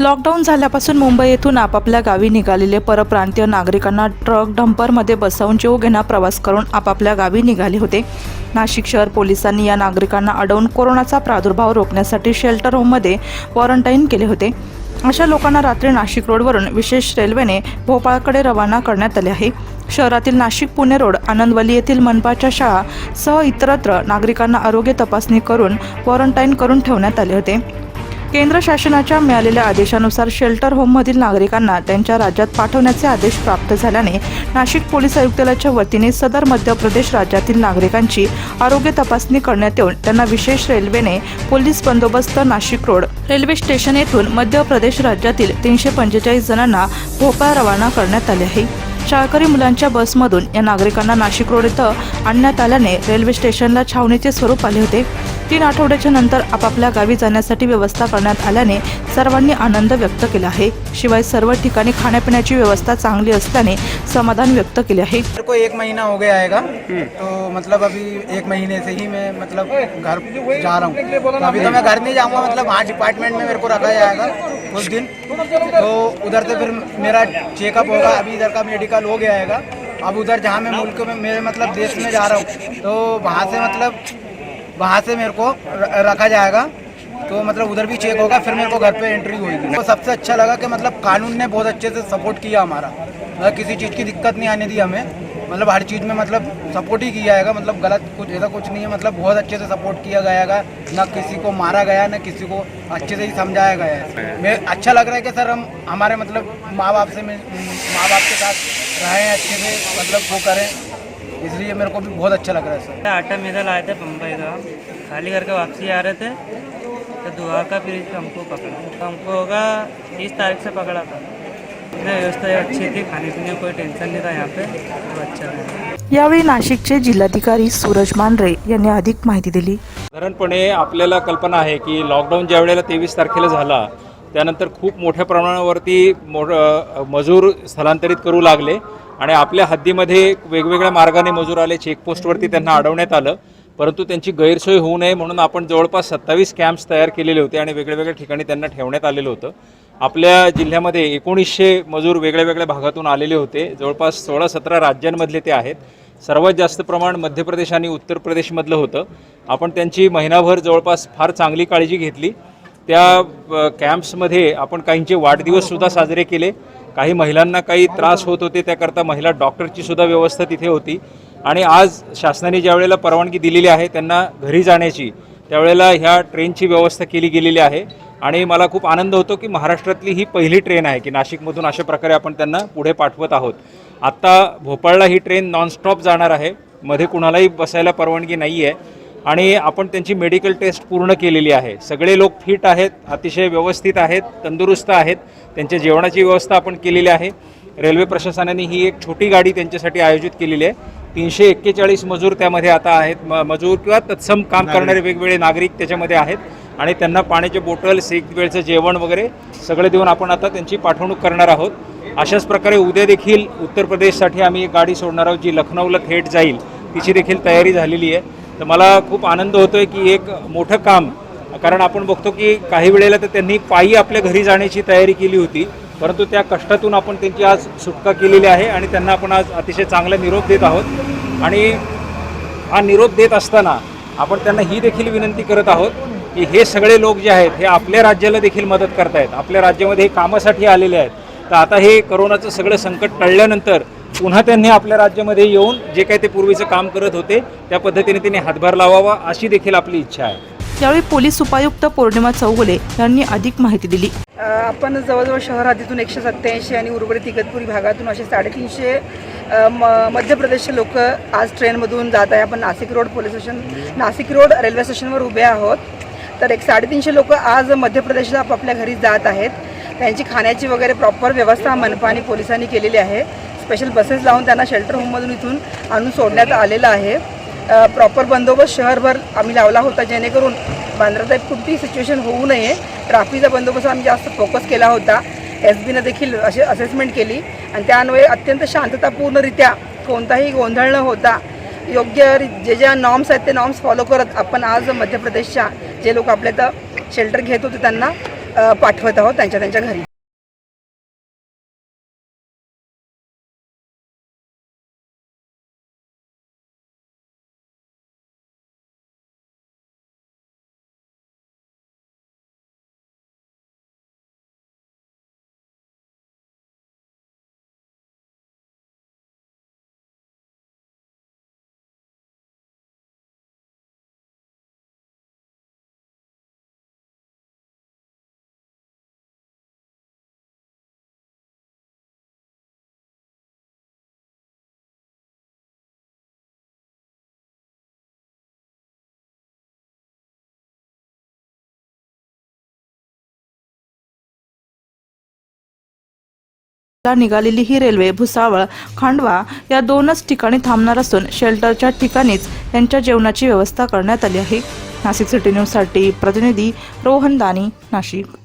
Lockdown झाल्यापासून मुंबई येथून आपापल्या गावी निघालेले परप्रांतीय नागरिकांना ट्रक डंपरमध्ये बसवून जीवघेणा प्रवास करून आपापल्या गावी निघाले होते. नाशिक शहर पोलिसांनी या नागरिकांना अडवून कोरोनाचा प्रादुर्भाव रोखण्यासाठी शेल्टर होममध्ये क्वारंटाईन केले होते. अशा लोकांना रात्री नाशिक रोडवरून विशेष रेल्वेने भोपाळकडे रवाना करण्यात आले आहे. शहरातील नाशिक पुणे रोड आनंदवली येथील मनपाच्या शाळा सह इतरत्र नागरिकांना आरोग्य तपासणी करून क्वारंटाईन करून ठेवण्यात आले होते. केंद्र शासनाच्या मिळालेल्या आदेशानुसार शेल्टर होममधील नागरिकांना त्यांच्या राज्यात पाठवण्याचे आदेश प्राप्त झाल्याने नाशिक पोलीस आयुक्तालयाच्या वतीने सदर मध्य प्रदेश राज्यातील नागरिकांची आरोग्य तपासणी करण्यात येऊन त्यांना विशेष रेल्वेने पोलीस बंदोबस्त नाशिक रोड रेल्वे स्टेशन येथून मध्य प्रदेश राज्यातील तीनशे पंचेचाळीस जणांना भोपाळ रवाना करण्यात आले आहे. शाळकरी मुलांच्या बसमधून या नागरिकांना नाशिक रोड इथं आणण्यात आल्याने रेल्वे स्टेशनला छावणीचे स्वरूप आले होते. तीन आठवड्याच्या नंतर आपापल्या गावी जाण्यासाठी व्यवस्था करण्यात आल्याने सर्वांनी आनंद व्यक्त केला आहे. शिवाय सर्व ठिकाणी खाण्यापिण्याची व्यवस्था चांगली असल्याने समाधान व्यक्त केले आहे. को एक महीना हो गया आएगा तो मतलब अभी एक महीने से ही मैं मतलब घर जा रहा हूँ। अभी तो मैं घर नहीं जाऊँगा मतलब वहाँ डिपार्टमेंट में मेरे को रखा जाएगा। कुछ दिन तो उधर से फिर मेरा चेकअप होगा। अभी इधर का मेडिकल हो गया आएगा अब उधर जहाँ मैं मुल्क में, मेरे मतलब देश में जा रहा हूँ तो वहाँ से मतलब वहाँ से मेरे को रखा जाएगा। तो मतलब उधर भी चेक होगा, फिर मेरे को घर पे एंट्री होगी। तो सबसे अच्छा लगा कि मतलब कानून ने बहुत अच्छे से सपोर्ट किया हमारा। मतलब किसी चीज़ की दिक्कत नहीं आने दी हमें। मतलब हर चीज़ में मतलब सपोर्ट ही किया जाएगा मतलब गलत कुछ, ऐसा कुछ नहीं है। मतलब बहुत अच्छे से सपोर्ट किया गया है। ना किसी को मारा गया, ना किसी को अच्छे से ही समझाया गया है। मैं अच्छा लग रहा है कि सर हम, हमारे मतलब माँ बाप से माँ बाप के साथ रहें, अच्छे से मतलब वो करें। इसलिए मेरे को भी बहुत अच्छा लग रहा है, सर। आटा मेदल आए थे बम्बई का। खाली करके वापसी आ रहे थे तो दुआ का ब्रिज हमको पकड़ा। हमको होगा तीस तारीख से पकड़ा था। इतना व्यवस्था अच्छी थी खाने पीने का कोई टेंशन नहीं था यहाँ पे तो अच्छा लगा यावेळी नाशिकचे जिल्हाधिकारी सूरज मांढरे यांनी अधिक माहिती दिली. साधारणपणे आपल्याला कल्पना आहे की लॉकडाऊन ज्या वेळेला तेवीस तारखेला झाला त्यानंतर खूप मोठ्या प्रमाणावरती मोठ मजूर स्थलांतरित करू लागले आणि आपल्या हद्दीमध्ये वेगवेगळ्या मार्गाने मजूर आले चेकपोस्टवरती त्यांना अडवण्यात आलं. परंतु त्यांची गैरसोय होऊ नये म्हणून आपण जवळपास सत्तावीस कॅम्प्स तयार केलेले होते आणि वेगळ्या वेगळ्या ठिकाणी त्यांना ठेवण्यात आलेलं होतं. आपल्या जिल्ह्यामध्ये एकोणीसशे मजूर वेगळ्या वेगळ्या भागातून आलेले होते. जवळपास सोळा सतरा राज्यांमधले ते आहेत. सर्वात जास्त प्रमाण मध्य प्रदेश आणि उत्तर प्रदेशमधलं होतं. आपण त्यांची महिनाभर जवळपास फार चांगली काळजी घेतली. त्या कॅम्प्समध्ये आपण काहींचे वाढदिवससुद्धा साजरे केले. काही महिलांना काही त्रास होत होते त्याकरता महिला डॉक्टरची सुद्धा व्यवस्था तिथे होती. आणि आज शासनाने ज्या वेळेला परवानगी दिलेली आहे त्यांना घरी जाण्याची त्यावेळेला ह्या ट्रेनची व्यवस्था केली गेलेली आहे. आणि मला खूप आनंद होतो की महाराष्ट्रातली ही पहिली ट्रेन आहे की नाशिकमधून अशा प्रकारे आपण त्यांना पुढे पाठवत आहोत. आत्ता भोपाळला ही ट्रेन नॉनस्टॉप जाणार आहे. मध्ये कुणालाही बसायला परवानगी नाही आहे आणि आपण त्यांची मेडिकल टेस्ट पूर्ण केलेली आहे. सगळे लोक फिट आहेत अतिशय व्यवस्थित आहेत तंदुरुस्त आहेत. त्यांच्या जेवणाची व्यवस्था आपण केलेली आहे. रेल्वे प्रशासनाने ही एक छोटी गाडी त्यांच्यासाठी आयोजित केलेली आहे. तीनशे एक्केचाळीस मजूर त्यामध्ये आता आहेत. म मजूर किंवा तत्सम काम करणारे वेगवेगळे नागरिक त्याच्यामध्ये आहेत. आणि त्यांना पाण्याचे बॉटल्स एक वेळचं जेवण वगैरे सगळं देऊन आपण आता त्यांची पाठवणूक करणार आहोत. अशाच प्रकारे उद्या देखील उत्तर प्रदेशसाठी आम्ही एक गाडी सोडणार आहोत जी लखनौला थेट जाईल. तिची देखील तयारी झालेली आहे. तर मला खूप आनंद होतो आहे की एक मोठं काम कारण आपण बघतो की काही वेळेला तर त्यांनी पायी आपल्या घरी जाण्याची तयारी केली होती. परंतु त्या कष्टातून आपण त्यांची आज सुटका केलेली आहे आणि त्यांना आपण आज अतिशय चांगला निरोप देत आहोत. आणि हा निरोप देत असताना आपण त्यांना ही देखील विनंती करत आहोत की हे सगळे लोक जे आहेत हे आपल्या राज्याला देखील मदत करतायत. आपल्या राज्यामध्ये हे कामासाठी आलेले आहेत. तर आता हे करोनाचं सगळं संकट टळल्यानंतर पुन्हा त्यांनी आपल्या राज्यामध्ये येऊन जे काही ते पूर्वीचं काम करत होते त्या पद्धतीने त्यांनी हातभार लावावा अशी देखील आपली इच्छा आहे. यावेळी पोलीस उपायुक्त पौर्णिमा चौगुले यांनी अधिक माहिती दिली. आपण जवळजवळ शहर हद्दीतून एकशे सत्त्याऐंशी आणि उर्वरित इगतपुरी भागातून असे साडेतीनशे म मध्य प्रदेशचे लोक आज ट्रेनमधून जात आहे. आपण Nashik road police station Nashik road railway स्टेशनवर उभे आहोत. तर एक साडेतीनशे लोक आज मध्य प्रदेशला आपापल्या घरी जात आहेत. त्यांची खाण्याची वगैरे प्रॉपर व्यवस्था मनपा आणि पोलिसांनी केलेली आहे. स्पेशल बसेस लावून त्यांना शेल्टर होममधून इथून आणून सोडण्यात आलेलं आहे. प्रॉपर बंदोबस्त शहरभर आम्ही लावला होता जेणेकरून बांद्रात कुठलीही सिच्युएशन होऊ नये. ट्राफिकचा बंदोबस्त आम्ही जास्त फोकस केला होता. एस बीनं देखील असे असेसमेंट केली. आणि त्यान्वये अत्यंत शांततापूर्णरित्या कोणताही गोंधळ न होता योग्य जे ज्या नॉर्म्स आहेत ते नॉर्म्स फॉलो करत आपण आज मध्य प्रदेशच्या जे लोक आपल्या तर शेल्टर घेत होते त्यांना पाठवत आहोत त्यांच्या त्यांच्या घरी. निघालेली ही रेल्वे भुसावळ खांडवा या दोनच ठिकाणी थांबणार असून शेल्टरच्या ठिकाणीच त्यांच्या जेवणाची व्यवस्था करण्यात आली आहे. नाशिक सिटी न्यूजसाठी प्रतिनिधी रोहन दानी नाशिक.